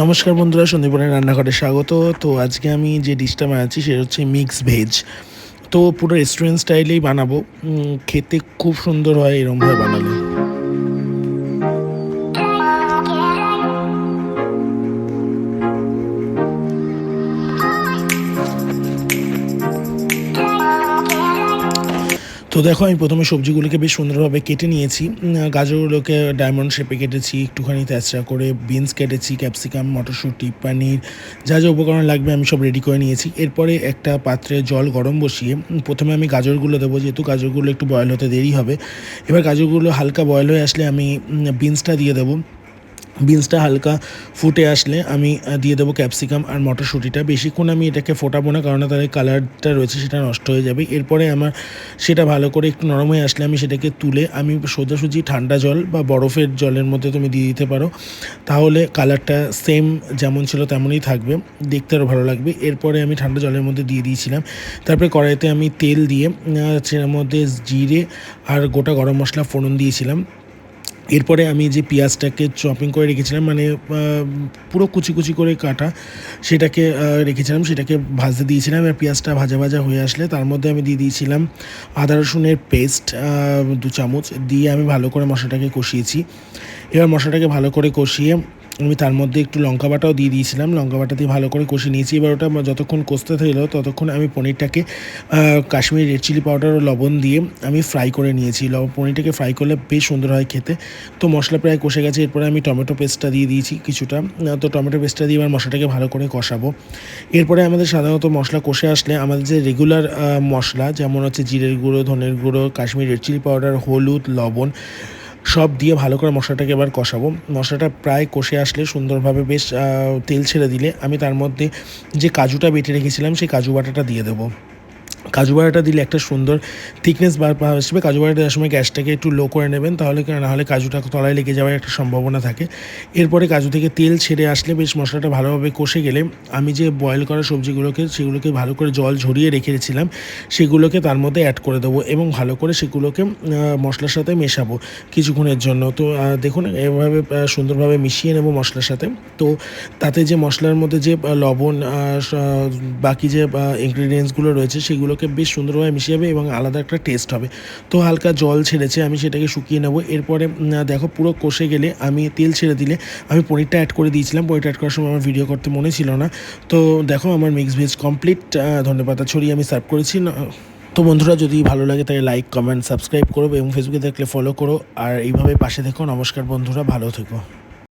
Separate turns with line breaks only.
নমস্কার বন্ধুরা, সন্দীপনের রান্নাঘরে স্বাগত। তো আজকে আমি যে ডিশটা বানাচ্ছি সেটা হচ্ছে মিক্স ভেজ তো পুরো রেস্টুরেন্ট স্টাইলেই বানাবো। খেতে খুব সুন্দর হয় এরমভাবে বানালে। তো দেখো, আমি প্রথমে সবজিগুলোকে বেশ সুন্দরভাবে কেটে নিয়েছি। গাজরগুলোকে ডায়মন্ড শেপে কেটেছি, একটুখানি তেচড়া করে বিনস কেটেছি ক্যাপসিকাম মটরশুঁটি, পনির, যা যা উপকরণ লাগবে আমি সব রেডি করে নিয়েছি। এরপরে একটা পাত্রে জল গরম বসিয়ে প্রথমে আমি গাজরগুলো দেবো, যেহেতু গাজরগুলো একটু বয়েল হতে দেরি হবে। এবার গাজরগুলো হালকা বয়েল হয়ে আসলে আমি বিনসটা দিয়ে দেবো। বিনসটা হালকা ফুটে আসলে আমি দিয়ে দেবো ক্যাপসিকাম আর মটরশুঁটিটা। বেশিক্ষণ আমি এটাকে ফোটাবো না, কারণ তার কালারটা রয়েছে, সেটা নষ্ট হয়ে যাবে। এরপরে আমার সেটা ভালো করে একটু নরম হয়ে আসলে আমি সেটাকে তুলে আমি সোজাসুজি ঠান্ডা জল বা বরফের জলের মধ্যে তুমি দিয়ে দিতে পারো। তাহলে কালারটা সেম যেমন ছিল তেমনই থাকবে, দেখতে আরও ভালো লাগবে। এরপরে আমি ঠান্ডা জলের মধ্যে দিয়ে দিয়েছিলাম। তারপরে কড়াইতে আমি তেল দিয়ে সেটার মধ্যে জিরে আর গোটা গরম মশলা ফোড়ন দিয়েছিলাম। এরপরে আমি যে পেঁয়াজটাকে চপিং করে রেখেছিলাম মানে পুরো কুচি কুচি করে কাটা, সেটাকে রেখেছিলাম, সেটাকে ভাজতে দিয়েছিলাম আর পেঁয়াজটা ভাজা ভাজা হয়ে আসলে তার মধ্যে আমি দিয়ে দিয়েছিলাম আদা রসুনের পেস্ট দু চামচ, দিয়ে আমি ভালো করে মশলাটাকে কষিয়েছি। এবার মশলাটাকে ভালো করে কষিয়ে আমি তার মধ্যে একটু লঙ্কা বাটাও দিয়ে দিয়েছিলাম। লঙ্কা বাটা দিয়ে ভালো করে কষিয়ে নিয়েছি। এবার ওটা যতক্ষণ কষতে থাকল ততক্ষণ আমি পনিরটাকে কাশ্মীরি রেড চিলি পাউডার ও লবণ দিয়ে আমি ফ্রাই করে নিয়েছি। পনিরটাকে ফ্রাই করলে বেশ সুন্দর হয় খেতে। তো মশলা প্রায় কষে গেছে। এরপরে আমি টমেটো পেস্টটা দিয়ে দিয়েছি কিছুটা। তো টমেটো পেস্টটা দিয়ে এবার মশলাটাকে ভালো করে কষাবো। এরপরে আমাদের সাধারণত মশলা কষে আসলে আমাদের যে রেগুলার মশলা, যেমন হচ্ছে জিরের গুঁড়ো, ধনের গুঁড়ো, কাশ্মীর রেড চিলি পাউডার হলুদ, লবণ সব দিয়ে ভালো করে মশলাটাকে এবার কষাবো। মশলাটা প্রায় কষে আসলে সুন্দরভাবে বেশ তেল ছেড়ে দিলে আমি তার মধ্যে যে কাজুটা বেটে রেখেছিলাম, সেই কাজু বাটাটা দিয়ে দেবো। কাজু বাটাটা দিলে একটা সুন্দর থিকনেস বার আসবে কাজু বাটাটা দেওয়ার সময় গ্যাসটাকে একটু লো করে নেবেন, তাহলে কি- না হলে কাজুটা তলায় লেগে যাওয়ার একটা সম্ভাবনা থাকে। এরপরে কাজু থেকে তেল ছেড়ে আসলে বেশ মশলাটা ভালোভাবে কষে গেলে আমি যে বয়েল করা সবজিগুলোকে, সেগুলোকে ভালো করে জল ঝরিয়ে রেখেছিলাম সেগুলোকে তার মধ্যে অ্যাড করে দেবো এবং ভালো করে সেগুলোকে মশলার সাথে মেশাবো কিছুক্ষণের জন্য। তো দেখুন, এভাবে সুন্দরভাবে মিশিয়ে নেব মশলার সাথে। তো তাতে যে মশলার মধ্যে যে লবণ বাকি যে ইনগ্রিডিয়েন্টসগুলো রয়েছে সেগুলোকে বেশ সুন্দরভাবে মিশিয়ে যাবে এবং আলাদা একটা টেস্ট হবে। তো হালকা জল ছেড়েছে, আমি সেটাকে শুকিয়ে নেব। এরপরে দেখো, পুরো কষে গেলে আমি তেল ছেড়ে দিলে আমি পনিরটা অ্যাড করে দিয়েছিলাম। পনিরটা অ্যাড করার সময় আমার ভিডিও করতে মনে ছিল না। তো দেখো, আমার মিক্স ভেজ কমপ্লিট ধন্যবাদ ছড়িয়ে আমি সার্ভ করেছি। তো বন্ধুরা, যদি ভালো লাগে তাহলে লাইক কমেন্ট সাবস্ক্রাইব করো এবং ফেসবুকে দেখলে ফলো করো। আর এইভাবে পাশে দেখো নমস্কার বন্ধুরা, ভালো থেকো।